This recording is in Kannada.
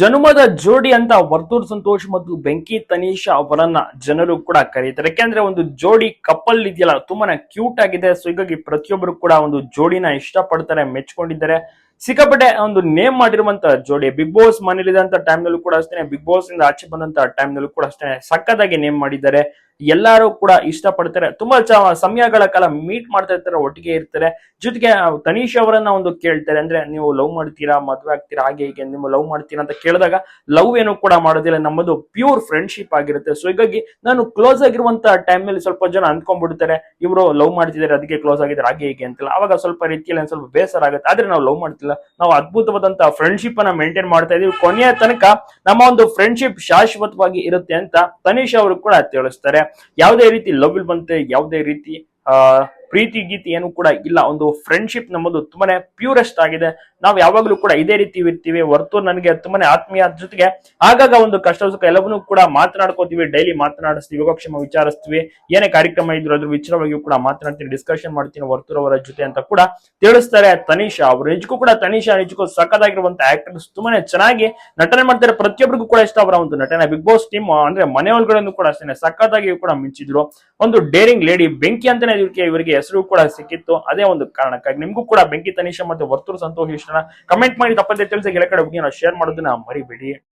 ಜನುಮದ ಜೋಡಿ ಅಂತ ವರ್ತೂರ್ ಸಂತೋಷ್ ಮತ್ತು ಬೆಂಕಿ ತನೀಶ್ ಅವರನ್ನ ಜನರು ಕೂಡ ಕರೀತಾರೆ. ಯಾಕೆಂದ್ರೆ ಒಂದು ಜೋಡಿ ಕಪಲ್ ಇದೆಯಲ್ಲ, ತುಂಬಾನೇ ಕ್ಯೂಟ್ ಆಗಿದೆ. ಸೊ ಹೀಗಾಗಿ ಪ್ರತಿಯೊಬ್ಬರು ಕೂಡ ಒಂದು ಜೋಡಿನ ಇಷ್ಟಪಡ್ತಾರೆ, ಮೆಚ್ಕೊಂಡಿದ್ದಾರೆ. ಸಿಕ್ಕಾಪಟ್ಟೆ ಒಂದು ನೇಮ್ ಮಾಡಿರುವಂತ ಜೋಡಿ ಬಿಗ್ ಬಾಸ್ ಮನೇಲಿದಂತ ಟೈಮ್ ನಲ್ಲೂ ಕೂಡ ಅಷ್ಟೇ ಬಿಗ್ ಬಾಸ್ ಇಂದ ಆಚೆ ಬಂದಂತ ಟೈಮ್ ನಲ್ಲೂ ಕೂಡ ಅಷ್ಟೇ ಸಕ್ಕತ್ತಾಗಿ ನೇಮ್ ಮಾಡಿದ್ದಾರೆ. ಎಲ್ಲರೂ ಕೂಡ ಇಷ್ಟಪಡ್ತಾರೆ. ತುಂಬಾ ಸಮಯಗಳ ಕಾಲ ಮೀಟ್ ಮಾಡ್ತಾ ಇರ್ತಾರೆ, ಒಟ್ಟಿಗೆ ಇರ್ತಾರೆ. ಜೊತೆಗೆ ತನೀಶ್ ಅವರನ್ನ ಒಂದು ಕೇಳ್ತಾರೆ, ಅಂದ್ರೆ ನೀವು ಲವ್ ಮಾಡ್ತೀರಾ, ಮದ್ವೆ ಆಗ್ತೀರಾ, ಹಾಗೆ ಹೀಗೆ ನೀವು ಲವ್ ಮಾಡ್ತೀರಾ ಅಂತ ಕೇಳಿದಾಗ ಲವ್ ಏನು ಕೂಡ ಮಾಡೋದಿಲ್ಲ. ನಮ್ಮದು ಪ್ಯೂರ್ ಫ್ರೆಂಡ್ಶಿಪ್ ಆಗಿರುತ್ತೆ. ಸೊ ಹೀಗಾಗಿ ನಾನು ಕ್ಲೋಸ್ ಆಗಿರುವಂತ ಟೈಮ್ನಲ್ಲಿ ಸ್ವಲ್ಪ ಜನ ಅಂದ್ಕೊಂಡ್ಬಿಡ್ತಾರೆ, ಇವರು ಲವ್ ಮಾಡ್ತಿದ್ದಾರೆ ಅದಕ್ಕೆ ಕ್ಲೋಸ್ ಆಗಿದ್ದಾರೆ, ಹಾಗೆ ಹೀಗೆ ಅಂತಿಲ್ಲ. ಅವಾಗ ಸ್ವಲ್ಪ ರೀತಿಯಲ್ಲಿ ಸ್ವಲ್ಪ ಬೇಸರ ಆಗುತ್ತೆ. ಆದ್ರೆ ನಾವು ಲವ್ ಮಾಡ್ತಿಲ್ಲ. ನಾವು ಅದ್ಭುತವಾದಂತ ಫ್ರೆಂಡ್ಶಿಪ್ ಅನ್ನ ಮೇಂಟೈನ್ ಮಾಡ್ತಾ ಇದೀವಿ. ಕೊನೆಯ ತನಕ ನಮ್ಮ ಒಂದು ಫ್ರೆಂಡ್ಶಿಪ್ ಶಾಶ್ವತವಾಗಿ ಇರುತ್ತೆ ಅಂತ ತನೀಶ್ ಅವರು ಕೂಡ ತಿಳಿಸ್ತಾರೆ. ಯಾವುದೇ ರೀತಿ ಲವ್ ಇಲ್ ಬಂತೆ ಯಾವುದೇ ರೀತಿ ಆ ಪ್ರೀತಿ ಗೀತಿ ಏನು ಕೂಡ ಇಲ್ಲ, ಒಂದು ಫ್ರೆಂಡ್ಶಿಪ್ ನಮ್ಮದು ತುಂಬಾನೇ ಪ್ಯೂರೆಸ್ಟ್ ಆಗಿದೆ. ನಾವು ಯಾವಾಗಲೂ ಕೂಡ ಇದೇ ರೀತಿ ಇರ್ತೀವಿ, ಹೊರತು ನನಗೆ ತುಂಬಾನೇ ಆತ್ಮೀಯ ಜೊತೆಗೆ ಆಗಾಗ ಒಂದು ಕಷ್ಟ ಸುಖ ಎಲ್ಲವನ್ನೂ ಕೂಡ ಮಾತನಾಡ್ಕೋತೀವಿ ಡೈಲಿ ಮಾತನಾಡಿಸ್ತೀವಿ, ಯೋಗಕ್ಷೇಮ ವಿಚಾರಿಸ್ತೀವಿ, ಏನೇ ಕಾರ್ಯಕ್ರಮ ಇದ್ರು ಅದ್ರ ವಿಚಾರವಾಗಿಯೂ ಕೂಡ ಮಾತನಾಡ್ತೀನಿ ಡಿಸ್ಕಷನ್ ಮಾಡ್ತೀನಿ ವರ್ತೂರ್ ಅವರ ಜೊತೆ ಅಂತ ಕೂಡ ತಿಳಿಸ್ತಾರೆ ತನಿಷಾ ಅವರು. ನಿಜಕ್ಕೂ ಕೂಡ ತನಿಷಾ ನಿಜಕ್ಕೂ ಸಖತ್ತಾಗಿರುವಂತ ಆಕ್ಟರ್ಸ್ ತುಂಬಾನೇ ಚೆನ್ನಾಗಿ ನಟನೆ ಮಾಡ್ತಾರೆ. ಪ್ರತಿಯೊಬ್ಬರಿಗೂ ಕೂಡ ಇಷ್ಟ ಅವರ ಒಂದು ನಟನೆ. ಬಿಗ್ ಬಾಸ್ ಟೀಮ್ ಅಂದ್ರೆ ಮನೆ ಒಳಗಡೆ ಕೂಡ ಅಷ್ಟೇ ಸಖತ್ತಾಗಿ ಕೂಡ ಮಿಂಚಿದ್ರು. ಒಂದು ಡೇರಿಂಗ್ ಲೇಡಿ ಬೆಂಕಿ ಅಂತಾನೆ ಇವರಿಗೆ ಹೆಸರು ಕೂಡ ಸಿಕ್ಕಿತ್ತು. ಅದೇ ಒಂದು ಕಾರಣಕ್ಕಾಗಿ ನಿಮ್ಗೂ ಕೂಡ ಬೆಂಕಿ ತನಿಷ ಮತ್ತು ವರ್ತೂರು ಸಂತೋಷ ಕಮೆಂಟ್ ಮಾಡಿ ತಪ್ಪದೇ ತಿಳಿಸಿ ಕೆಲ ಕಡೆ ಶೇರ್ ಮಾಡೋದನ್ನ ಮರಿಬೇಡಿ.